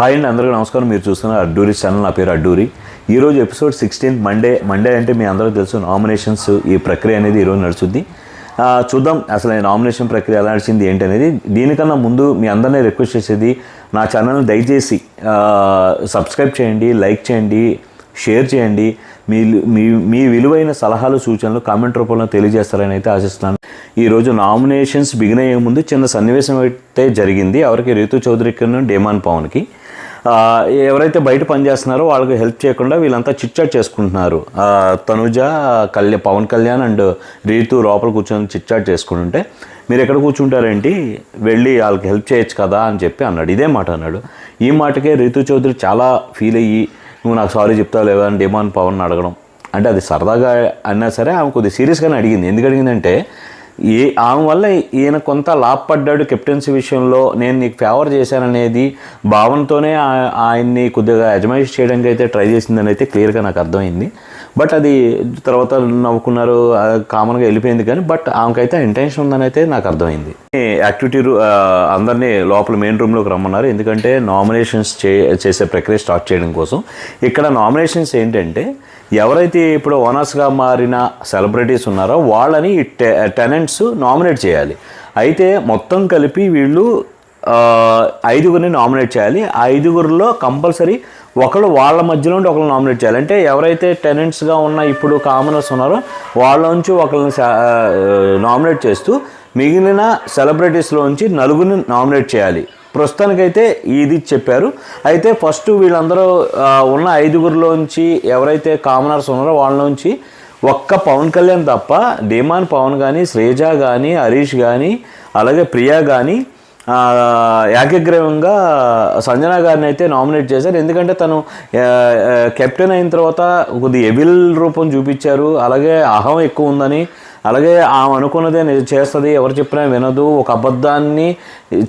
Hi అండి అందరికీ నమస్కారం. మీరు చూస్తున్న అడ్డూరి ఛానల్ నా పేరు అడ్డూరి. ఈరోజు ఎపిసోడ్ సిక్స్టీన్త్ మండే మండే అంటే మీ అందరూ తెలుసు నామినేషన్స్ ఈ ప్రక్రియ అనేది ఈరోజు నడుచుద్ది. చూద్దాం అసలు నామినేషన్ ప్రక్రియ ఎలా నడిచింది ఏంటి అనేది. దీనికన్నా ముందు మీ అందరినీ రిక్వెస్ట్ చేసేది నా ఛానల్ని దయచేసి సబ్స్క్రైబ్ చేయండి లైక్ చేయండి షేర్ చేయండి. మీ మీ మీ విలువైన సలహాలు సూచనలు కామెంట్ రూపంలో తెలియజేస్తారని అయితే ఆశిస్తున్నాను. ఈరోజు నామినేషన్స్ బిగిన్ అయ్యే ముందు చిన్న సన్నివేశం అయితే జరిగింది. ఎవరికి? రీతు చౌదరికి డేమాన్ పవన్కి. ఎవరైతే బయట పనిచేస్తున్నారో వాళ్ళకి హెల్ప్ చేయకుండా వీళ్ళంతా చిట్చాట్ చేసుకుంటున్నారు. తనుజ కళ్యాణ్ పవన్ కళ్యాణ్ అండ్ రీతు లోపల కూర్చొని చిట్చాట్ చేసుకుంటుంటే మీరు ఎక్కడ కూర్చుంటారేంటి? వెళ్ళి వాళ్ళకి హెల్ప్ చేయొచ్చు కదా అని చెప్పి అన్నాడు. ఇదే మాట అన్నాడు. ఈ మాటకే రీతు చౌదరి చాలా ఫీల్ అయ్యి నువ్వు నాకు సారీ చెప్తావు లేదా అని డిమాన్ పవన్ అడగడం. అంటే అది సరదాగా అన్నా సరే ఆమె కొద్దిగా సీరియస్గానే అడిగింది. ఎందుకు అడిగిందంటే ఏ ఆమె వల్ల ఈయన కొంత లాభపడ్డాడు కెప్టెన్సీ విషయంలో. నేను నీకు ఫేవర్ చేశాననేది భావనతోనే ఆ- ఆయన్ని కొద్దిగా అజమాయిష్ చేయడానికి అయితే ట్రై చేసిందని అయితే క్లియర్గా నాకు అర్థమైంది. బట్ అది తర్వాత నవ్వుకున్నారు కామన్గా వెళ్ళిపోయింది కానీ బట్ ఆమెకైతే ఇంటెన్షన్ ఉందని అయితే నాకు అర్థమైంది. యాక్టివిటీ రూ- అందరినీ లోపల మెయిన్ రూమ్లోకి రమ్మన్నారు. ఎందుకంటే నామినేషన్స్ చే చేసే ప్రక్రియ స్టార్ట్ చేయడం కోసం. ఇక్కడ నామినేషన్స్ ఏంటంటే ఎవరైతే ఇప్పుడు ఓనర్స్గా మారిన సెలబ్రిటీస్ ఉన్నారో వాళ్ళని ఈ టె టెనెంట్స్ నామినేట్ చేయాలి. అయితే మొత్తం కలిపి వీళ్ళు ఐదుగురిని నామినేట్ చేయాలి. ఆ ఐదుగురిలో కంపల్సరీ ఒకళ్ళు వాళ్ళ మధ్యలో ఉండి ఒకళ్ళు నామినేట్ చేయాలి. అంటే ఎవరైతే టెనెంట్స్గా ఉన్న ఇప్పుడు కామనర్స్ ఉన్నారో వాళ్ళ నుంచి ఒకళ్ళని నామినేట్ చేస్తూ మిగిలిన సెలబ్రిటీస్లోంచి నలుగురిని నామినేట్ చేయాలి. ప్రస్తుతానికైతే ఇది చెప్పారు. అయితే ఫస్ట్ వీళ్ళందరూ ఉన్న ఐదుగురిలోంచి ఎవరైతే కామనర్స్ ఉన్నారో వాళ్ళలోంచి ఒక్క పవన్ కళ్యాణ్ తప్ప డిమాన్ పవన్ కానీ శ్రేజ కానీ హరీష్ కానీ అలాగే ప్రియా కానీ ఏకగ్రీవంగా సంజన గారిని అయితే నామినేట్ చేశారు. ఎందుకంటే తను కెప్టెన్ అయిన తర్వాత కొద్ది ఎవిల్ రూపం చూపించారు. అలాగే అహం ఎక్కువ ఉందని అలాగే ఆమె అనుకున్నదే చేస్తుంది ఎవరు చెప్పినా వినదు ఒక అబద్ధాన్ని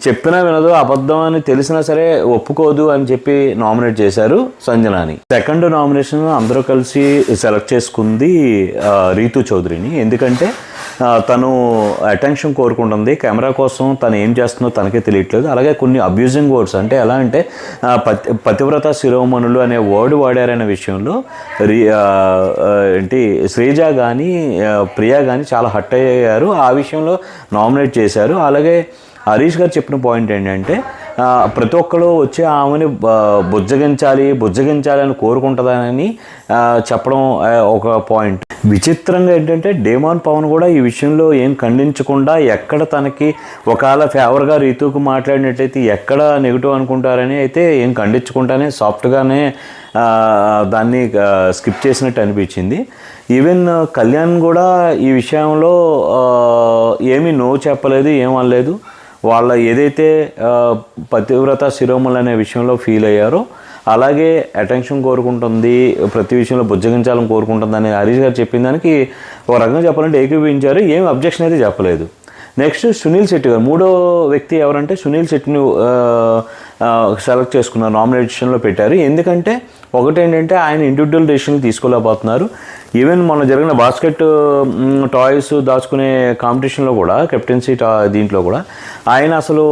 చెప్పినా వినదు అబద్ధం అని తెలిసినా సరే ఒప్పుకోదు అని చెప్పి నామినేట్ చేశారు సంజనాని. సెకండ్ నామినేషన్ అందరూ కలిసి సెలెక్ట్ చేసుకుంది రీతు చౌదరిని. ఎందుకంటే తను అటెన్షన్ కోరుకుంటుంది. కెమెరా కోసం తను ఏం చేస్తుందో తనకే తెలియట్లేదు. అలాగే కొన్ని అబ్యూజింగ్ వర్డ్స్ అంటే ఎలా అంటే పతి పతివ్రత శిరోమణులు అనే వర్డ్ వాడారనే విషయంలో రి ఏంటి శ్రీజ కానీ ప్రియా కానీ చాలా హట్ అయ్యారు. ఆ విషయంలో నామినేట్ చేశారు. అలాగే హరీష్ గారు చెప్పిన పాయింట్ ఏంటంటే ప్రతి ఒక్కరు వచ్చి ఆమెని బుజ్జగించాలి బుజ్జగించాలి అని కోరుకుంటుందని చెప్పడం ఒక పాయింట్ విచిత్రంగా ఏంటంటే డేమాన్ పవన్ కూడా ఈ విషయంలో ఏం ఖండించకుండా ఎక్కడ తనకి ఒకవేళ ఫేవర్గా రీతుకు మాట్లాడినట్టయితే ఎక్కడ నెగిటివ్ అనుకుంటారని అయితే ఏం ఖండించకుండానే సాఫ్ట్గానే దాన్ని స్కిప్ చేసినట్టు అనిపించింది. ఈవెన్ కళ్యాణ్ కూడా ఈ విషయంలో ఏమీ నో చెప్పలేదు ఏమనలేదు వాళ్ళ ఏదైతే పతివ్రత శిరోములు అనే విషయంలో ఫీల్ అయ్యారో అలాగే అటెన్షన్ కోరుకుంటుంది ప్రతి విషయంలో బుజ్జగించాలని కోరుకుంటుంది అని హరీష్ గారు చెప్పిన దానికి ఒక రకంగా చెప్పాలంటే ఏకీభవించారు ఏం అబ్జెక్షన్ అయితే చెప్పలేదు. నెక్స్ట్ సునీల్ శెట్టి గారు మూడో వ్యక్తి ఎవరంటే సునీల్ శెట్టిని సెలెక్ట్ చేసుకున్నారు నామినేషన్లో పెట్టారు. ఎందుకంటే ఒకటి ఏంటంటే ఆయన ఇండివిజువల్ డెసిషన్లు తీసుకోలేకపోతున్నారు. ఈవెన్ మొన్న జరిగిన బాస్కెట్ టాయ్స్ దాచుకునే కాంపిటీషన్లో కూడా కెప్టెన్సీ టా దీంట్లో కూడా ఆయన అసలు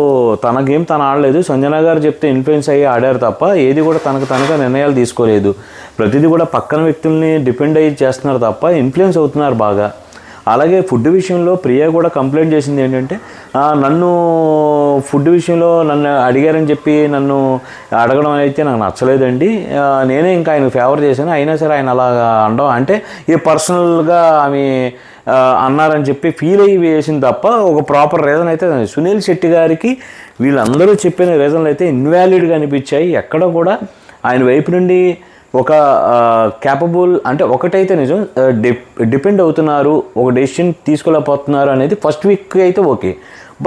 తన గేమ్ తను ఆడలేదు. సంజన గారు చెప్తే ఇన్ఫ్లుయెన్స్ అయ్యి ఆడారు తప్ప ఏది కూడా తనకు తనగా నిర్ణయాలు తీసుకోలేదు. ప్రతిదీ కూడా పక్కన వ్యక్తుల్ని డిపెండ్ అయ్యి చేస్తున్నారు తప్ప ఇన్ఫ్లుయెన్స్ అవుతున్నారు బాగా. అలాగే ఫుడ్ విషయంలో ప్రియ కూడా కంప్లైంట్ చేసింది ఏంటంటే నన్ను ఫుడ్ విషయంలో నన్ను అడిగారని చెప్పి నన్ను అడగడం అయితే నాకు నచ్చలేదండి. నేనే ఇంకా ఆయన ఫేవర్ చేశాను. అయినా సరే ఆయన అలా అనడం అంటే ఇది పర్సనల్గా ఆమె అన్నారని చెప్పి ఫీల్ అయ్యి వేసింది తప్ప ఒక ప్రాపర్ రీజన్ అయితే సునీల్ శెట్టి గారికి వీళ్ళందరూ చెప్పిన రీజన్లు అయితే ఇన్వాలిడ్గా అనిపించాయి. ఎక్కడ కూడా ఆయన వైపు నుండి ఒక క్యాపబుల్ అంటే ఒకటైతే నిజం డిప్ డిపెండ్ అవుతున్నారు ఒక డెసిషన్ తీసుకోలేకపోతున్నారు అనేది ఫస్ట్ వీక్ అయితే ఓకే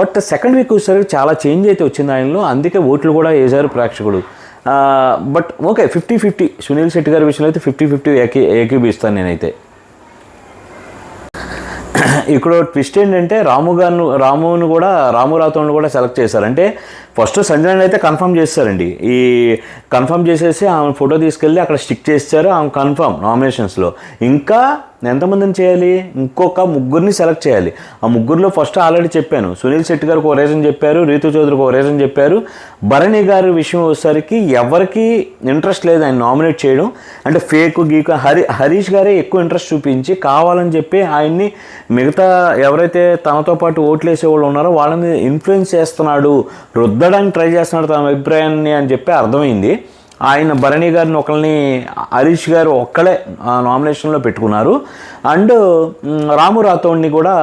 బట్ సెకండ్ వీక్ వచ్చేసరికి చాలా చేంజ్ అయితే వచ్చింది ఆయనలో అందుకే ఓట్లు కూడా వేశారు ప్రేక్షకులు but okay fifty fifty Sunil Shetty గారి విషయంలో అయితే ఫిఫ్టీ ఫిఫ్టీ ఏకీ ఏకీభిస్తాను నేనైతే. ఇక్కడ ట్విస్ట్ ఏంటంటే రాము గారు రామును కూడా రాము రాథోడ్ని కూడా సెలెక్ట్ చేశారు. అంటే ఫస్ట్ సంజన అయితే కన్ఫర్మ్ చేస్తారండి. ఈ కన్ఫర్మ్ చేసేసి ఆమె ఫోటో తీసుకెళ్ళి అక్కడ స్టిక్ చేస్తారు ఆమె కన్ఫర్మ్ నామినేషన్స్లో ఇంకా ఎంతమందిని చేయాలి? ఇంకొక ముగ్గురిని సెలెక్ట్ చేయాలి. ఆ ముగ్గురిలో ఫస్ట్ ఆల్రెడీ చెప్పాను. సునీల్ శెట్టి గారికి ఒక రీజన్ చెప్పారు రీతు చౌదరికి ఒక రీజన్ చెప్పారు. భరణి గారి విషయం వచ్చేసరికి ఎవరికి ఇంట్రెస్ట్ లేదు ఆయన నామినేట్ చేయడం. అంటే ఫేక్ గీక్ హరి హరీష్ గారే ఎక్కువ ఇంట్రెస్ట్ చూపించి కావాలని చెప్పి ఆయన్ని మిగతా ఎవరైతే తనతో పాటు ఓట్లు వేసే వాళ్ళు ఉన్నారో వాళ్ళని ఇన్ఫ్లుయెన్స్ చేస్తున్నాడు రుద్దడానికి ట్రై చేస్తున్నాడు తన అభిప్రాయాన్ని అని చెప్పి అర్థమైంది. ఆయన భరణి గారిని ఒకరిని హరీష్ గారు ఒక్కడే ఆ నామినేషన్లో పెట్టుకున్నారు. అండ్ రాము రాథోడ్ని కూడా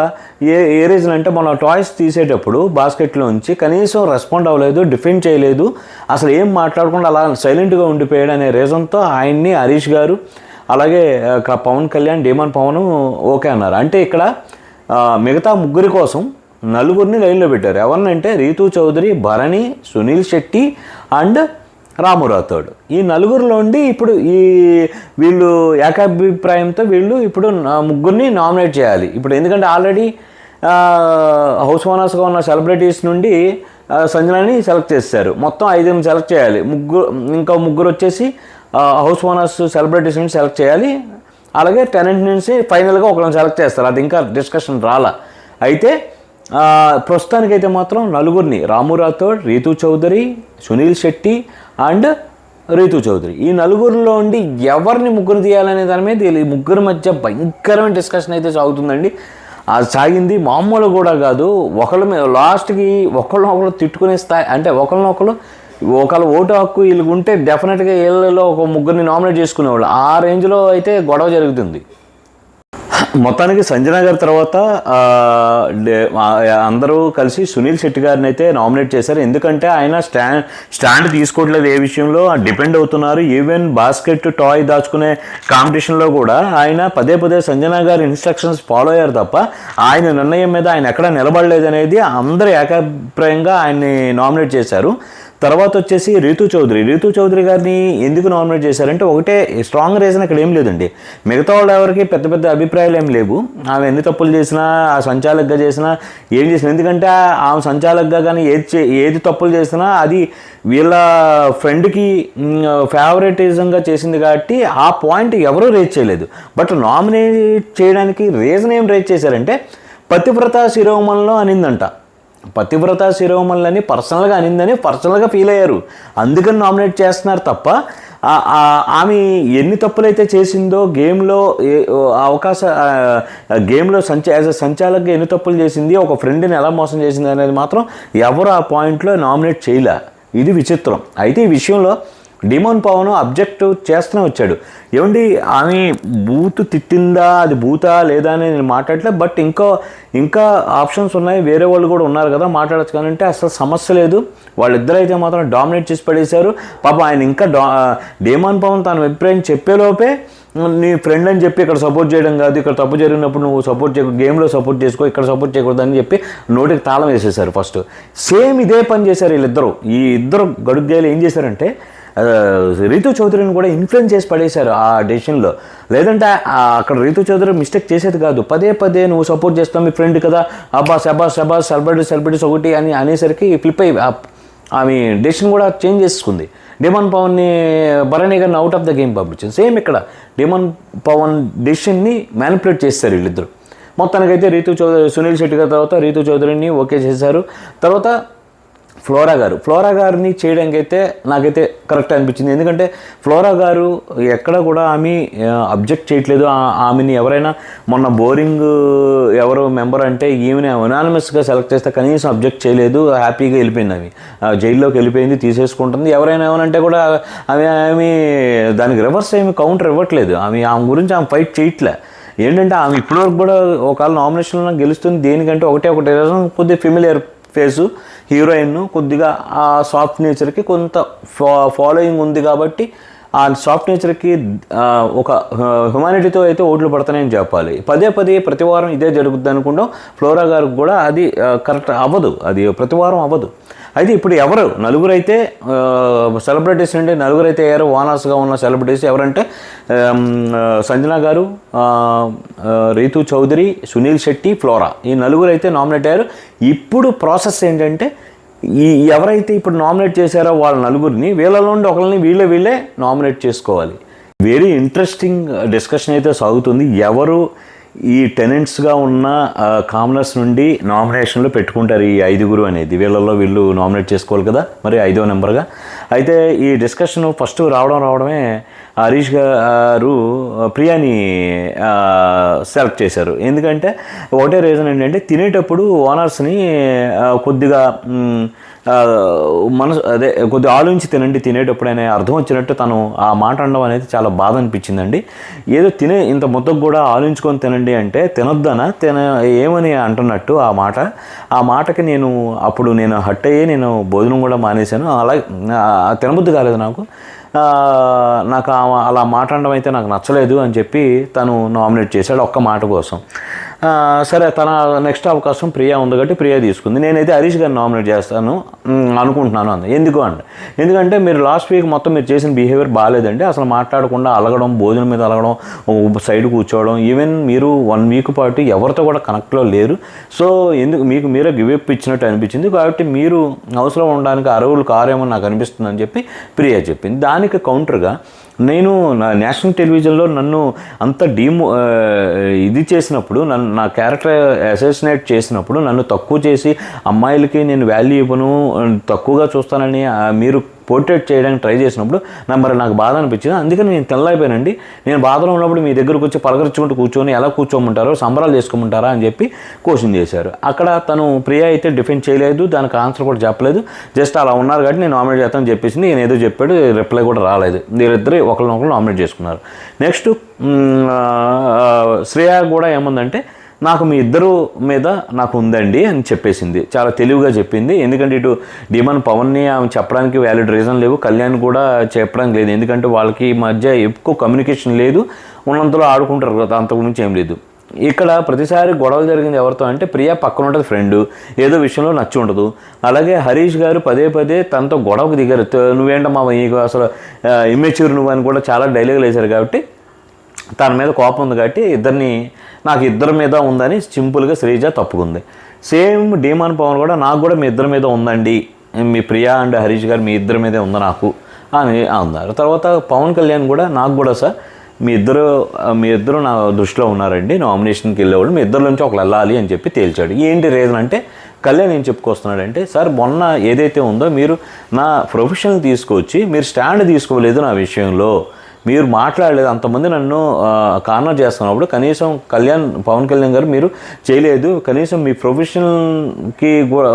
ఏ ఏ రీజన్ అంటే మన టాయ్స్ తీసేటప్పుడు బాస్కెట్లో ఉంచి కనీసం రెస్పాండ్ అవ్వలేదు డిఫెండ్ చేయలేదు. అసలు ఏం మాట్లాడకుండా అలా సైలెంట్గా ఉండిపోయాడు అనే రీజన్తో ఆయన్ని హరీష్ గారు అలాగే పవన్ కళ్యాణ్ డేమన్ పవన్ ఓకే అన్నారు. అంటే ఇక్కడ మిగతా ముగ్గురి కోసం నలుగురిని లైన్లో పెట్టారు. ఎవరినంటే రీతు చౌదరి భరణి సునీల్ శెట్టి అండ్ రాము రాథోడ్. ఈ నలుగురిలో ఉండి ఇప్పుడు ఈ వీళ్ళు ఏకాభిప్రాయంతో వీళ్ళు ఇప్పుడు నా- ముగ్గురిని నామినేట్ చేయాలి. ఇప్పుడు ఎందుకంటే ఆల్రెడీ హౌస్ ఓనర్స్గా ఉన్న సెలబ్రిటీస్ నుండి సంజనాని సెలెక్ట్ చేస్తారు మొత్తం ఐదుగురిని సెలెక్ట్ చేయాలి. ముగ్గురు ఇంకా ముగ్గురు వచ్చేసి హౌస్ ఓనర్స్ సెలబ్రిటీస్ నుండి సెలెక్ట్ చేయాలి. అలాగే టెనెంట్ నుంచి ఫైనల్గా ఒకరిని సెలెక్ట్ చేస్తారు. అది ఇంకా డిస్కషన్ రాలా. అయితే ప్రస్తుతానికైతే మాత్రం నలుగురిని రాము రాథోడ్ రీతు చౌదరి సునీల్ శెట్టి అండ్ రీతు చౌదరి. ఈ నలుగురిలో ఉండి ఎవరిని ముగ్గురు తీయాలనే దాని మీద ఈ ముగ్గురు మధ్య భయంకరమైన డిస్కషన్ అయితే సాగుతుందండి. అది సాగింది మామూలు కూడా కాదు. ఒకళ్ళ మీద లాస్ట్కి ఒకళ్ళని ఒకళ్ళు తిట్టుకునే స్థాయి అంటే ఒకళ్ళనొకళ్ళు ఒకళ్ళ ఓటు హక్కు వీళ్ళకి ఉంటే డెఫినెట్గా వీళ్ళలో ఒక ముగ్గురిని నామినేట్ చేసుకునేవాళ్ళు. ఆ రేంజ్లో అయితే గొడవ జరుగుతుంది. మొత్తానికి సంజన గారి తర్వాత అందరూ కలిసి సునీల్ శెట్టి గారిని అయితే నామినేట్ చేశారు. ఎందుకంటే ఆయన స్టాండ్ స్టాండ్ తీసుకోవట్లేదు ఏ విషయంలో డిపెండ్ అవుతున్నారు. ఈవెన్ బాస్కెట్ టాయ్ దాచుకునే కాంపిటీషన్లో కూడా ఆయన పదే పదే సంజన గారి ఇన్స్ట్రక్షన్స్ ఫాలో అయ్యారు తప్ప ఆయన నిర్ణయం మీద ఆయన ఎక్కడ నిలబడలేదు అనేది అందరూ ఏకాభిప్రాయంగా ఆయన్ని నామినేట్ చేశారు. తర్వాత వచ్చేసి రీతు చౌదరి. రీతు చౌదరి గారిని ఎందుకు నామినేట్ చేశారంటే ఒకటే స్ట్రాంగ్ రీజన్ ఇక్కడ ఏం లేదండి. మిగతా వాళ్ళు ఎవరికి పెద్ద పెద్ద అభిప్రాయాలు ఏం లేవు. ఆమె ఎన్ని తప్పులు చేసినా ఆ సంచాలకుగా చేసినా ఏం చేసినా. ఎందుకంటే ఆమె సంచాలకుగా కానీ ఏది చే- ఏది తప్పులు చేసినా అది వీళ్ళ ఫ్రెండ్కి ఫేవరెటిజంగా చేసింది కాబట్టి ఆ పాయింట్ ఎవరూ రేజ్ చేయలేదు. బట్ నామినేట్ చేయడానికి రీజన్ ఏం రేజ్ చేశారంటే పతివ్రత శిరోమణిలో అనిందంట. పతివ్రత శిరోమణులని పర్సనల్గా అనిందని పర్సనల్గా ఫీల్ అయ్యారు. అందుకని నామినేట్ చేస్తున్నారు తప్ప ఆమె ఎన్ని తప్పులైతే చేసిందో గేమ్లో ఆ అవకాశ గేమ్లో సంచ యాజ్ అ సంచాలకుగా ఎన్ని తప్పులు చేసింది ఒక ఫ్రెండ్ని ఎలా మోసం చేసింది అనేది మాత్రం ఎవరు ఆ పాయింట్లో నామినేట్ చేయలే. ఇది విచిత్రం. అయితే ఈ విషయంలో డిమోన్ పవన్ అబ్జెక్ట్ చేస్తూనే వచ్చాడు. ఏమండి ఆమె బూత్ తిట్టిందా అది బూతా లేదా అని నేను మాట్లాడలే బట్ ఇంకో ఇంకా ఆప్షన్స్ ఉన్నాయి వేరే వాళ్ళు కూడా ఉన్నారు కదా మాట్లాడచ్చు కానీ అంటే అసలు సమస్య లేదు. వాళ్ళిద్దరైతే మాత్రం డామినేట్ చేసి పడేశారు. పాపం ఆయన ఇంకా డా డేమాన్ పవన్ తన అభిప్రాయం చెప్పేలోపే నీ ఫ్రెండ్ అని చెప్పి ఇక్కడ సపోర్ట్ చేయడం కాదు ఇక్కడ తప్పు జరిగినప్పుడు నువ్వు సపోర్ట్ చేయకు గేమ్లో సపోర్ట్ చేసుకో ఇక్కడ సపోర్ట్ చేయకూడదు అని చెప్పి నోటికి తాళం వేసేసారు ఫస్ట్. సేమ్ ఇదే పని చేశారు వీళ్ళిద్దరూ. ఈ ఇద్దరు గడుగ్గాయలు ఏం చేశారంటే రీతు చౌదరిని కూడా ఇన్ఫ్లుయెన్స్ చేసి పడేశారు ఆ డెసిషన్లో లేదంటే అక్కడ రీతు చౌదరి మిస్టేక్ చేసేది కాదు. పదే పదే నువ్వు సపోర్ట్ చేస్తావు మీ ఫ్రెండ్ కదా. అబ్బా సబా సబా సెలబ్రిటీ సెలబ్రిటీస్ ఒకటి అని అనేసరికి ఫ్లిప్ అయ్యి ఆమె డెసిషన్ కూడా చేంజ్ చేసుకుంది. డేమన్ పవన్ని భరణి గారిని అవుట్ ఆఫ్ ద గేమ్ పంపించింది. సేమ్ ఇక్కడ. డేమన్ పవన్ డెసిషన్ని మ్యానిపులేట్ చేస్తారు వీళ్ళిద్దరు. మొత్తానికైతే రీతు చౌదరి సునీల్ శెట్టి గారి తర్వాత రీతు చౌదరిని ఓకే చేశారు. తర్వాత ఫ్లోరా గారు. ఫ్లోరా గారిని చేయడానికి అయితే నాకైతే కరెక్ట్ అనిపించింది. ఎందుకంటే ఫ్లోరా గారు ఎక్కడ కూడా ఆమె అబ్జెక్ట్ చేయట్లేదు. ఆమెని ఎవరైనా మొన్న బోరింగ్ ఎవరు మెంబర్ అంటే ఈమెని అనానమస్గా సెలెక్ట్ చేస్తే కనీసం అబ్జెక్ట్ చేయలేదు. హ్యాపీగా వెళ్ళిపోయింది ఆమె. జైల్లోకి వెళ్ళిపోయింది తీసేసుకుంటుంది. ఎవరైనా ఏమనంటే కూడా ఆమె ఆమె దానికి రివర్స్ ఏమి కౌంటర్ ఇవ్వట్లేదు. ఆమె ఆమె గురించి ఆమె ఫైట్ చేయట్లే. ఏంటంటే ఆమె ఇప్పటివరకు కూడా ఒకవేళ నామినేషన్లో గెలుస్తుంది దేనికంటే ఒకటే ఒకటి రీజన్ కొద్దిగా ఫెమిలియర్ ఫేసు హీరోయిన్ కొద్దిగా ఆ సాఫ్ట్ నేచర్కి కొంత ఫా ఫాలోయింగ్ ఉంది కాబట్టి ఆ సాఫ్ట్ నేచర్కి ఒక హ్యుమానిటీతో అయితే ఓట్లు పడతానని చెప్పాలి. పదే పదే ప్రతి వారం ఇదే జరుగుద్ది అనుకుంటాం. ఫ్లోరా గారికి కూడా అది కరెక్ట్ అవ్వదు. అది ప్రతి వారం అవ్వదు. అయితే ఇప్పుడు ఎవరు? నలుగురు అయితే సెలబ్రిటీస్ నుండి నలుగురు అయితే అయ్యారు వానర్స్గా ఉన్న సెలబ్రిటీస్ ఎవరంటే సంజన గారు రీతు చౌదరి సునీల్ శెట్టి ఫ్లోరా. ఈ నలుగురు అయితే నామినేట్ అయ్యారు. ఇప్పుడు ప్రాసెస్ ఏంటంటే ఈ ఎవరైతే ఇప్పుడు నామినేట్ చేశారో వాళ్ళ నలుగురిని వీళ్ళలో నుండి ఒకరిని వీళ్ళే వీళ్ళే నామినేట్ చేసుకోవాలి. వెరీ ఇంట్రెస్టింగ్ డిస్కషన్ అయితే సాగుతుంది. ఎవరు ఈ టెనెంట్స్గా ఉన్న కామనర్స్ నుండి నామినేషన్లో పెట్టుకుంటారు ఈ ఐదుగురు అనేది. వీళ్ళల్లో వీళ్ళు నామినేట్ చేసుకోవాలి కదా మరి ఐదో నెంబర్గా అయితే ఈ డిస్కషన్ ఫస్ట్ రావడం రావడమే హరీష్ గారు ప్రియాని సెలెక్ట్ చేశారు. ఎందుకంటే ఒకటే రీజన్ ఏంటంటే తినేటప్పుడు ఓనర్స్ని కొద్దిగా మనసు అదే కొద్దిగా ఆలోచించి తినండి. తినేటప్పుడు అర్థం వచ్చినట్టు తను ఆ మాట అనడం అనేది చాలా బాధ అనిపించిందండి. ఏదో తినే ఇంత ముద్దకు కూడా ఆలోచించుకొని తినండి అంటే తినొద్దనా? తిన ఏమని అంటున్నట్టు ఆ మాట. ఆ మాటకి నేను అప్పుడు నేను హట్ అయ్యి నేను భోజనం కూడా మానేశాను. అలాగే తినబుద్ధి కాలేదు నాకు. నాకు ఆ- అలా మాట్లాడడం అయితే నాకు నచ్చలేదు అని చెప్పి తను నామినేట్ చేశాడు ఒక్క మాట కోసం. సరే తన నెక్స్ట్ అవకాశం ప్రియా ఉంది కాబట్టి ప్రియా తీసుకుంది. నేనైతే హరీష్ గారిని నామినేట్ చేస్తాను అనుకుంటున్నాను అంది. ఎందుకు అండి ఎందుకంటే మీరు లాస్ట్ వీక్ మొత్తం మీరు చేసిన బిహేవియర్ బాగాలేదండి అసలు మాట్లాడకుండా అలగడం భోజనం మీద అలగడం సైడ్ కూర్చోవడం ఈవెన్ మీరు వన్ వీక్ పాటు ఎవరితో కూడా కనెక్ట్లో లేరు. సో ఎందుకు మీకు మీరే గివెప్ ఇచ్చినట్టు అనిపించింది. కాబట్టి మీరు అవసరం ఉండడానికి అరవులు కారేమో నాకు అనిపిస్తుంది అని చెప్పి ప్రియా చెప్పింది. దానికి కౌంటర్గా నేను నా నేషనల్ టెలివిజన్లో నన్ను అంత డీమో ఇది చేసినప్పుడు నన్ను నా క్యారెక్టర్ అసోసినేట్ చేసినప్పుడు నన్ను తక్కువ చేసి అమ్మాయిలకి నేను వాల్యూ ఇవ్వను తక్కువగా చూస్తానని మీరు పోర్ట్రేట్ చేయడానికి ట్రై చేసినప్పుడు నా మరి నాకు బాధ అనిపించింది. అందుకని నేను తెల్లైపోయానండి నేను బాధలో ఉన్నప్పుడు మీ దగ్గరకు వచ్చి పలకరించుకుంటూ కూర్చొని ఎలా కూర్చోమంటారో సంబరాలు చేసుకోమంటారా అని చెప్పి క్వశ్చన్ చేశారు. అక్కడ తను ప్రియా అయితే డిఫెండ్ చేయలేదు దానికి ఆన్సర్ కూడా చెప్పలేదు. జస్ట్ అలా ఉన్నారు కాబట్టి నేను నామినేట్ చేస్తాను చెప్పేసి నేను ఏదో చెప్పాడు రిప్లై కూడా రాలేదు. వీరిద్దరు ఒకరినొకరు నామినేట్ చేసుకున్నారు. నెక్స్ట్ శ్రేయ కూడా ఏముందంటే నాకు మీ ఇద్దరు మీద నాకు ఉందండి అని చెప్పేసింది. చాలా తెలివిగా చెప్పింది. ఎందుకంటే ఇటు డిమాండ్ పవన్ని ఆమె చెప్పడానికి వ్యాలిడ్ రీజన్ లేవు. కళ్యాణ్ కూడా చెప్పడానికి లేదు. ఎందుకంటే వాళ్ళకి మధ్య ఎక్కువ కమ్యూనికేషన్ లేదు. ఉన్నంతలో ఆడుకుంటారు కదా అంత గురించి ఏం లేదు. ఇక్కడ ప్రతిసారి గొడవలు జరిగింది ఎవరితో అంటే ప్రియా పక్కన ఉంటుంది ఫ్రెండ్ ఏదో విషయంలో నచ్చి ఉండదు. అలాగే హరీష్ గారు పదే పదే తనతో గొడవకు దిగారు. నువ్వేంట నువ్వేంటమ్మా నీకు అసలు ఇమ్మెచ్యూర్ నువ్వు అని కూడా చాలా డైలాగులు వేశారు కాబట్టి తన మీద కోపం ఉంది కాబట్టి ఇద్దరిని నాకు ఇద్దరి మీద ఉందని సింపుల్గా శ్రీజ తప్పుకుంది. సేమ్ డీమాన్ పవన్ కూడా నాకు కూడా మీ ఇద్దరి మీద ఉందండి. మీ ప్రియా అండ్ హరీష్ గారు మీ ఇద్దరి మీదే ఉంది నాకు అని అన్నారు. తర్వాత పవన్ కళ్యాణ్ కూడా నాకు కూడా సార్ మీ ఇద్దరు మీ ఇద్దరు నా దృష్టిలో ఉన్నారండి. నామినేషన్కి వెళ్ళేవాళ్ళు. మీ ఇద్దరు నుంచి ఒకళ్ళు వెళ్ళాలి అని చెప్పి తేల్చాడు. ఏంటి రీజన్ అంటే కళ్యాణ్ ఏం చెప్పుకొస్తున్నాడంటే సార్ మొన్న ఏదైతే ఉందో మీరు నా ప్రొఫెషనల్ తీసుకొచ్చి మీరు స్టాండ్ తీసుకోలేదు నా విషయంలో. మీరు మాట్లాడలేదు అంతమంది నన్ను కార్నర్ చేస్తున్నప్పుడు కనీసం కళ్యాణ్ పవన్ కళ్యాణ్ గారు మీరు చేయలేదు. కనీసం మీ ప్రొఫెషనల్కి కూడా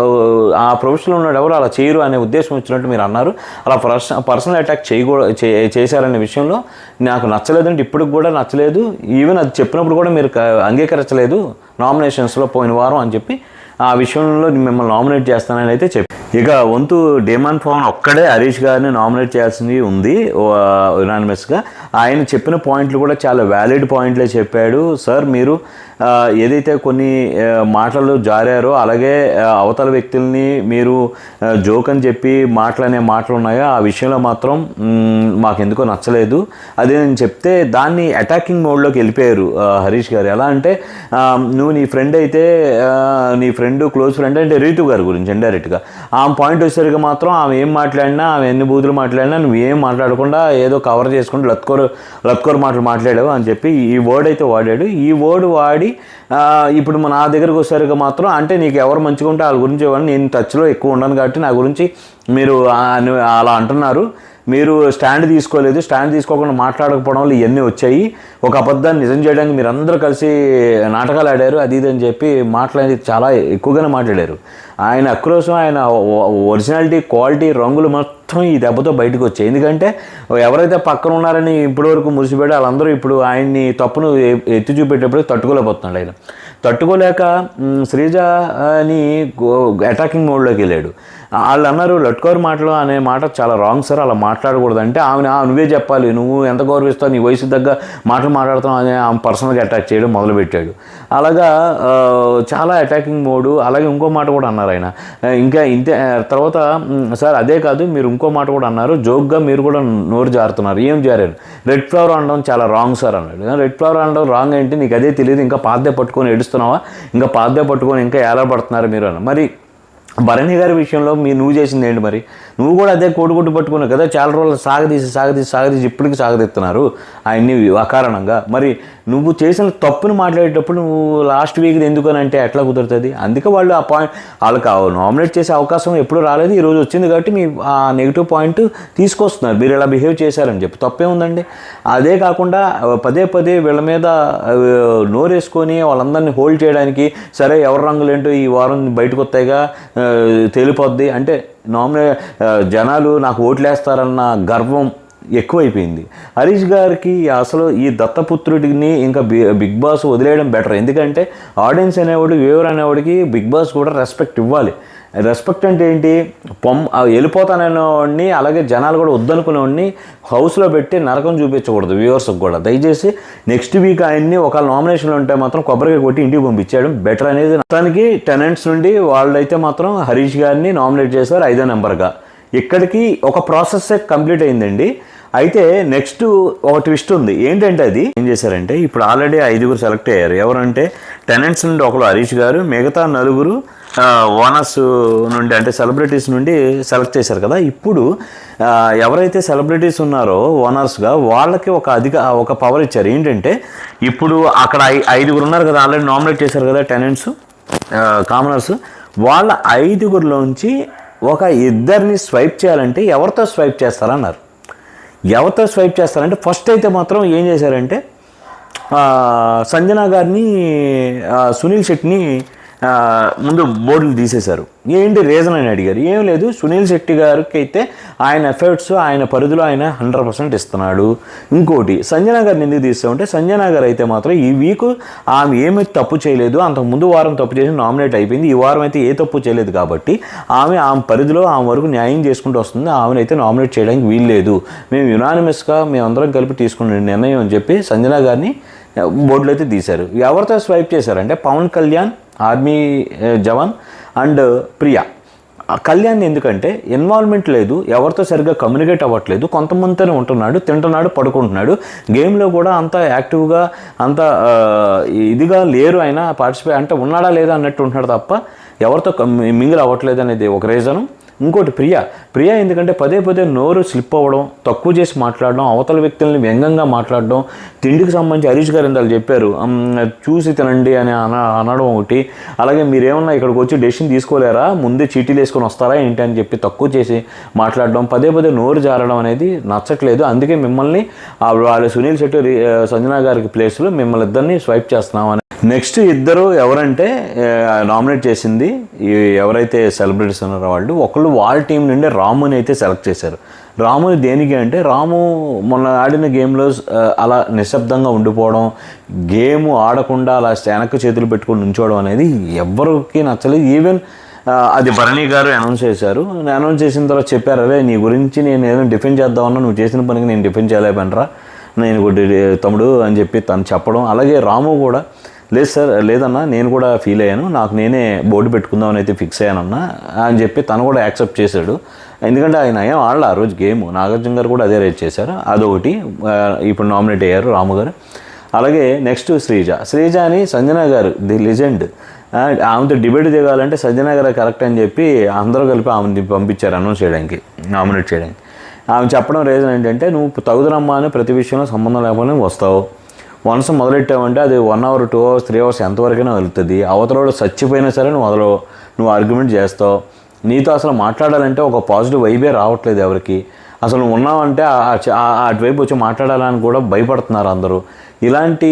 ఆ ప్రొఫెషనల్ ఉన్నాడు ఎవరు అలా చేయరు అనే ఉద్దేశం వచ్చినట్టు మీరు అన్నారు. అలా పర్సనల్ పర్సనల్ అటాక్ చేయకూడ చే- చేశారనే విషయంలో నాకు నచ్చలేదంటే ఇప్పటికి కూడా నచ్చలేదు. ఈవెన్ అది చెప్పినప్పుడు కూడా మీరు అంగీకరించలేదు. నామినేషన్స్లో పోయిన వారం అని చెప్పి ఆ విషయంలో మిమ్మల్ని నామినేట్ చేస్తానని అయితే చెప్పి ఇక వంతు డేమాన్ పవన్ ఒక్కడే హరీష్ గారిని నామినేట్ చేయాల్సింది ఉంది యునానిమస్గా ఆయన చెప్పిన పాయింట్లు కూడా చాలా వ్యాలిడ్ పాయింట్లే చెప్పాడు. సార్ మీరు ఏదైతే కొన్ని మాటలు జారారో అలాగే అవతల వ్యక్తుల్ని మీరు జోక్ అని చెప్పి మాటలనే మాటలు ఉన్నాయో ఆ విషయంలో మాత్రం మాకు ఎందుకో నచ్చలేదు. అదే నేను చెప్తే దాన్ని అటాకింగ్ మోడ్లోకి వెళ్ళిపోయారు హరీష్ గారు. ఎలా అంటే నువ్వు నీ ఫ్రెండ్ అయితే నీ ఫ్రెండ్ క్లోజ్ ఫ్రెండ్ అంటే రీతు గారి గురించి ఇండైరెక్ట్గా ఆమె పాయింట్ వచ్చేసరికి మాత్రం ఆమె ఏం మాట్లాడినా ఆమె ఎన్ని బూతులు మాట్లాడినా నువ్వు ఏం మాట్లాడకుండా ఏదో కవర్ చేసుకుంటూ లత్కోరు లత్కోరు మాటలు మాట్లాడావు అని చెప్పి ఈ వర్డ్ అయితే వాడాడు. ఈ వర్డ్ వాడి ఇప్పుడు నా దగ్గరకు వచ్చేసరికి మాత్రం అంటే నీకు ఎవరు మంచిగా ఉంటే వాళ్ళ గురించి ఇవ్వండి నేను టచ్లో ఎక్కువ ఉండను కాబట్టి నా గురించి మీరు అలా అంటున్నారు. మీరు స్టాండ్ తీసుకోలేదు స్టాండ్ తీసుకోకుండా మాట్లాడకపోవడం వల్ల ఇవన్నీ వచ్చాయి. ఒక అబద్ధాన్ని నిజం చేయడానికి మీరు అందరూ కలిసి నాటకాలు ఆడారు అది ఇది అని చెప్పి మాట్లాడేది చాలా ఎక్కువగానే మాట్లాడారు. ఆయన అక్రోశం ఆయన ఒరిజినాలిటీ క్వాలిటీ రంగులు మొత్తం ఈ దెబ్బతో బయటకు వచ్చాయి. ఎందుకంటే ఎవరైతే పక్కన ఉన్నారని ఇప్పటివరకు మురిసిపెట్టి వాళ్ళందరూ ఇప్పుడు ఆయన్ని తప్పును ఎత్తి చూపెట్టేప్పుడు తట్టుకోలేకపోతున్నాడు ఆయన. తట్టుకోలేక శ్రీజని శ్రీజ అని అటాకింగ్ మోడ్లోకి వెళ్ళాడు. వాళ్ళు అన్నారు లట్కోర్ మాటలు అనే మాట చాలా రాంగ్ సార్ అలా మాట్లాడకూడదు. అంటే ఆమె "ఆ, నువ్వే చెప్పాలి నువ్వు ఎంత గౌరవిస్తావు నీ వయసు దగ్గర మాటలు మాట్లాడుతున్నావు అని ఆమె పర్సనల్గా అటాక్ చేయడం మొదలుపెట్టాడు. అలాగా చాలా అటాకింగ్ మోడు అలాగే ఇంకో మాట కూడా అన్నారు ఆయన. ఇంకా ఇంతే తర్వాత సార్ అదే కాదు మీరు ఇంకో మాట కూడా అన్నారు. జోక్గా మీరు కూడా నోరు జారుతున్నారు. ఏం జారారు? రెడ్ ఫ్లవర్ అనడం చాలా రాంగ్ సార్ అన్నాడు. రెడ్ ఫ్లవర్ అనడం రాంగ్ ఏంటి? నీకు అదే తెలియదు ఇంకా పాదే పట్టుకొని ఏడుస్తున్నావా? ఇంకా పాదే పట్టుకొని ఇంకా ఎలా పడుతున్నారు మీరు అన్న. మరి భరణి గారి విషయంలో మీ నువ్వు చేసింది ఏంటి మరి? నువ్వు కూడా అదే కోడిగుడ్డు పట్టుకున్నావు కదా చాలా రోజులు సాగదీసి సాగదీసి సాగదీసి ఇప్పటికి సాగదీస్తున్నారు. ఆయన్ని అకారణంగా. మరి నువ్వు చేసిన తప్పును మాట్లాడేటప్పుడు నువ్వు లాస్ట్ వీక్ ఎందుకు అని అంటే ఎట్లా కుదురుతుంది? అందుకే వాళ్ళు ఆ పాయింట్ వాళ్ళకి నామినేట్ చేసే అవకాశం ఎప్పుడు రాలేదు. ఈరోజు వచ్చింది కాబట్టి మీ ఆ నెగిటివ్ పాయింట్ తీసుకొస్తున్నారు. మీరు ఇలా బిహేవ్ చేశారని చెప్పి. తప్పే ఉందండి. అదే కాకుండా పదే పదే వీళ్ళ మీద నోరేసుకొని వాళ్ళందరినీ హోల్డ్ చేయడానికి సరే ఎవరి రంగులేంటో ఈ వారం బయటకు వస్తాయిగా తేలిపోద్ది. అంటే నామినే uh, జనాలు నాకు ఓట్లేస్తారన్న గర్వం ఎక్కువైపోయింది. హరీష్ గారికి అసలు ఈ దత్తపుత్రుడిని ఇంకా బి- బిగ్ బాస్ వదిలేయడం బెటర్. ఎందుకంటే ఆడియన్స్ అనేవాడు వ్యూవర్ అనేవాడికి బిగ్ బాస్ కూడా రెస్పెక్ట్ ఇవ్వాలి. రెస్పెక్ట్ అంటే ఏంటి? పొమ్ వెళ్ళిపోతాననేవాడిని అలాగే జనాలు కూడా వద్దనుకునేవాడిని హౌస్లో పెట్టి నరకం చూపించకూడదు వ్యూవర్స్కి కూడా. దయచేసి నెక్స్ట్ వీక్ ఆయన్ని ఒక నామినేషన్లో ఉంటే మాత్రం కొబ్బరికాయ కొట్టి ఇంటికి పంపించేయడం బెటర్ అనేది మొత్తానికి టెనెంట్స్ నుండి వాళ్ళైతే మాత్రం హరీష్ గారిని నామినేట్ చేశారు ఐదో నెంబర్గా. ఇక్కడికి ఒక ప్రాసెస్ కంప్లీట్ అయిందండి. అయితే నెక్స్ట్ ఒక ట్విస్ట్ ఉంది. ఏంటంటే అది? ఏం చేశారంటే ఇప్పుడు ఆల్రెడీ ఐదుగురు సెలెక్ట్ అయ్యారు. ఎవరంటే టెనెంట్స్ నుండి ఒకరు హరీష్ గారు మిగతా నలుగురు ఓనర్స్ నుండి అంటే సెలబ్రిటీస్ నుండి సెలెక్ట్ చేశారు కదా. ఇప్పుడు ఎవరైతే సెలబ్రిటీస్ ఉన్నారో ఓనర్స్గా వాళ్ళకి ఒక అధిక ఒక పవర్ ఇచ్చారు. ఏంటంటే ఇప్పుడు అక్కడ ఐ- ఐదుగురు ఉన్నారు కదా ఆల్రెడీ నామినేట్ చేశారు కదా టెనెంట్స్ కామనర్స్. వాళ్ళ ఐదుగురిలోంచి ఒక ఇద్దరిని స్వైప్ చేయాలంటే ఎవరితో స్వైప్ చేస్తారన్నారు. ఎవరితో స్వైప్ చేస్తారంటే ఫస్ట్ అయితే మాత్రం ఏం చేశారంటే సంజనా సంజన గారిని సునీల్ శెట్టిని ముందు బోర్డులు తీసేశారు. ఏంటి రీజన్ అని అడిగారు? ఏం లేదు సునీల్ శెట్టి గారికి అయితే ఆయన ఎఫర్ట్స్ ఆయన పరిధిలో ఆయన హండ్రెడ్ పర్సెంట్ ఇస్తున్నాడు. ఇంకోటి సంజనా గారిని ఎందుకు తీస్తామంటే సంజనా గారు అయితే మాత్రం ఈ వీక్ ఆమె ఏమి తప్పు చేయలేదు అంతకు ముందు వారం తప్పు చేసి నామినేట్ అయిపోయింది ఈ వారం అయితే ఏ తప్పు చేయలేదు కాబట్టి ఆమె ఆమె పరిధిలో ఆమె వరకు న్యాయం చేసుకుంటూ వస్తుంది ఆమెనైతే నామినేట్ చేయడానికి వీలు లేదు. మేము యునానిమస్గా మేమందరం కలిపి తీసుకున్న నిర్ణయం అని చెప్పి సంజనా గారిని బోర్డులో అయితే తీశారు. ఎవరితో స్వైప్ చేశారంటే పవన్ కళ్యాణ్ ఆర్మీ జవాన్ అండ్ ప్రియా. కళ్యాణ్ ఎందుకంటే ఇన్వాల్వ్మెంట్ లేదు ఎవరితో సరిగ్గా కమ్యూనికేట్ అవ్వట్లేదు కొంతమందితోనే ఉంటున్నాడు తింటున్నాడు పడుకుంటున్నాడు. గేమ్లో కూడా అంత యాక్టివ్గా అంత ఇదిగా లేరు ఆయన పార్టిసిపేట్ అంటే ఉన్నాడా లేదా అన్నట్టు ఉంటున్నాడు తప్ప ఎవరితో మింగిల్ అవ్వట్లేదు అనేది ఒక రీజను ఇంకోటి ప్రియా. ప్రియా ఎందుకంటే పదే పదే నోరు స్లిప్ అవ్వడం తక్కువ చేసి మాట్లాడడం అవతల వ్యక్తుల్ని వ్యంగ్యంగా మాట్లాడడం తిండికి సంబంధించి హరీష్ గారు ఇందాలు చెప్పారు చూసి తినండి అని అన అనడం ఒకటి. అలాగే మీరేమన్నా ఇక్కడికి వచ్చి డెసిషన్ తీసుకోలేరా? ముందే చీటీలు వేసుకొని వస్తారా ఏంటి అని చెప్పి తక్కువ చేసి మాట్లాడడం పదే పదే నోరు జారడం అనేది నచ్చట్లేదు. అందుకే మిమ్మల్ని వాళ్ళ సునీల్ శెట్టి సంజనా గారికి ప్లేస్లో మిమ్మల్ని ఇద్దరిని స్వైప్ చేస్తున్నామని నెక్స్ట్ ఇద్దరు ఎవరంటే నామినేట్ చేసింది ఎవరైతే సెలబ్రిటీస్ ఉన్నారో వాళ్ళు ఒకళ్ళు వాళ్ళ టీం నుండి రాముని అయితే సెలెక్ట్ చేశారు. రాముని దేనికి అంటే రాము మొన్న ఆడిన గేమ్లో అలా నిశ్శబ్దంగా ఉండిపోవడం గేమ్ ఆడకుండా అలా వెనక్కి చేతులు పెట్టుకొని నుంచోవడం అనేది ఎవరికి నచ్చలేదు. ఈవెన్ అది భరణి గారు అనౌన్స్ చేశారు. అనౌన్స్ చేసిన తర్వాత చెప్పారు అరే నీ గురించి నేను ఏదో డిఫెండ్ చేద్దామన్నా నువ్వు చేసిన పనికి నేను డిఫెండ్ చేయలేపనరా నేను తమ్ముడు అని చెప్పి తను చెప్పడం. అలాగే రాము కూడా లేదు సార్ లేదన్నా నేను కూడా ఫీల్ అయ్యాను. నాకు నేనే బోర్డు పెట్టుకుందామని అయితే ఫిక్స్ అయ్యానన్నా అని చెప్పి తను కూడా యాక్సెప్ట్ చేశాడు. ఎందుకంటే ఆయన ఏం ఆడలే ఆ రోజు గేమ్ నాగార్జున గారు కూడా అదే రేట్ చేశారు. అదొకటి. ఇప్పుడు నామినేట్ అయ్యారు రాము గారు. అలాగే నెక్స్ట్ శ్రీజ. శ్రీజ అని సంజన గారు ది లెజెండ్ ఆమెతో డిబేట్ దిగాలంటే సంజన గారు కరెక్ట్ అని చెప్పి అందరూ కలిపి ఆమెని పంపించారు అనౌన్స్ చేయడానికి నామినేట్ చేయడానికి. ఆమె చెప్పడం రీజన్ ఏంటంటే నువ్వు తగుదరమ్మా అని ప్రతి విషయంలో సంబంధం లేకపోతే వస్తావు. వన్స్ మొదలెట్టావంటే అది one hour two hours three hours ఎంతవరకైనా వెళుతుంది. అవతల చచ్చిపోయినా సరే నువ్వు మొదలు నువ్వు ఆర్గ్యుమెంట్ చేస్తావు. నీతో అసలు మాట్లాడాలంటే ఒక పాజిటివ్ వైబే రావట్లేదు ఎవరికి. అసలు ఉన్నావంటే అటువైపు వచ్చి మాట్లాడాలని కూడా భయపడుతున్నారు అందరూ. ఇలాంటి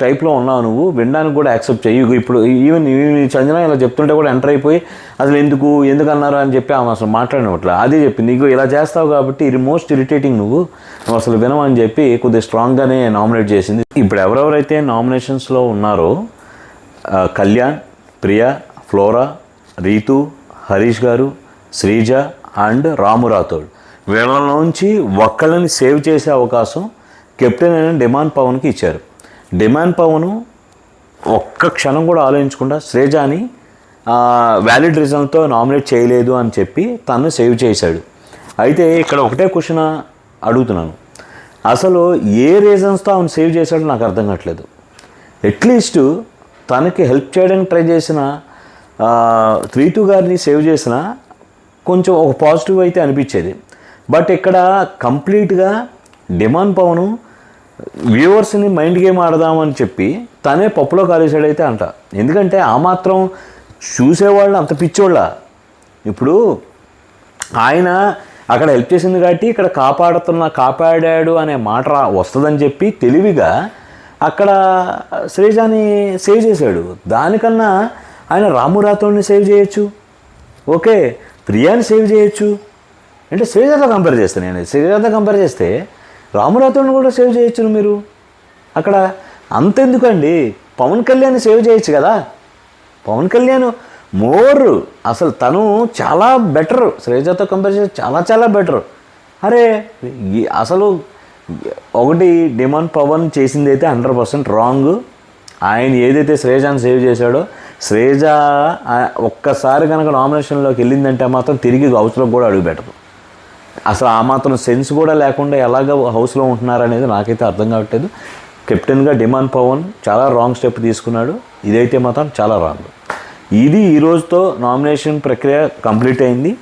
టైప్లో ఉన్నావు నువ్వు వినడానికి కూడా యాక్సెప్ట్ చెయ్యి ఇప్పుడు ఈవెన్ ఈవెన్ ఇలా చెప్తుంటే కూడా ఎంటర్ అయిపోయి అసలు ఎందుకు ఎందుకు అన్నారు అని చెప్పి ఆమె అసలు మాట్లాడినట్ల. అదే చెప్పి నీకు ఇలా చేస్తావు కాబట్టి ఇది మోస్ట్ ఇరిటేటింగ్ నువ్వు. నువ్వు అసలు వినవని చెప్పి కొద్దిగా స్ట్రాంగ్గానే నామినేట్ చేసింది. ఇప్పుడు ఎవరెవరైతే నామినేషన్స్లో ఉన్నారో కళ్యాణ్ ప్రియా ఫ్లోరా రీతు హరీష్ గారు శ్రీజ అండ్ రాము రాథోడ్. వీళ్ళలోంచి ఒక్కళ్ళని సేవ్ చేసే అవకాశం కెప్టెన్ అయిన డిమాండ్ పవన్కి ఇచ్చారు. డిమాండ్ పవన్ ఒక్క క్షణం కూడా ఆలోచించకుండా శ్రేజాని వ్యాలిడ్ రీజన్తో నామినేట్ చేయలేదు అని చెప్పి తను సేవ్ చేశాడు. అయితే ఇక్కడ ఒకటే క్వశ్చన్ అడుగుతున్నాను. అసలు ఏ రీజన్స్తో ఆమెను సేవ్ చేశాడో నాకు అర్థం కావట్లేదు. అట్లీస్ట్ తనకి హెల్ప్ చేయడానికి ట్రై చేసిన త్రీ గారిని సేవ్ చేసిన కొంచెం ఒక పాజిటివ్ అయితే అనిపించేది. బట్ ఇక్కడ కంప్లీట్గా డిమాండ్ పవను వ్యూవర్స్ని మైండ్ గేమ్ ఆడదామని చెప్పి తనే పప్పులో కాలేసాడైతే అంట. ఎందుకంటే ఆ మాత్రం చూసేవాళ్ళు అంత పిచ్చోళ్ళ. ఇప్పుడు ఆయన అక్కడ హెల్ప్ చేసింది కాబట్టి ఇక్కడ కాపాడుతున్న కాపాడాడు అనే మాట రా వస్తుందని చెప్పి తెలివిగా అక్కడ శ్రీజాని సేవ్ చేశాడు. దానికన్నా ఆయన రాము రాథోడ్ని సేవ్ చేయొచ్చు. ఓకే ప్రియాని సేవ్ చేయొచ్చు. అంటే శ్రీజాతో కంపేర్ చేస్తే నేను శ్రీజాతో కంపేర్ చేస్తే రాము కూడా సేవ్ చేయొచ్చు మీరు? అక్కడ అంతెందుకండి? పవన్ కళ్యాణ్ సేవ్ చేయొచ్చు కదా? పవన్ కళ్యాణ్ మోర్ అసలు తను చాలా బెటర్ శ్రేజతో కంపేర్ చేస్తే చాలా చాలా బెటర్ అరే అసలు ఒకటి డిమాండ్ పవన్ చేసింది అయితే హండ్రెడ్ పర్సెంట్ రాంగ్. ఆయన ఏదైతే శ్రేజాన్ని సేవ్ చేశాడో శ్రేజ ఒక్కసారి కనుక నామినేషన్లోకి వెళ్ళిందంటే మాత్రం తిరిగి హౌస్లో కూడా అడుగు పెట్టదు. అసలు ఆ మాత్రం సెన్స్ కూడా లేకుండా ఎలాగ హౌస్లో ఉంటున్నారనేది నాకైతే అర్థం కావట్లేదు. కెప్టెన్గా డిమాండ్ పవన్ చాలా రాంగ్ స్టెప్ తీసుకున్నాడు. ఇదైతే మాత్రం చాలా రాంగ్. ఇది ఈరోజుతో నామినేషన్ ప్రక్రియ కంప్లీట్ అయింది.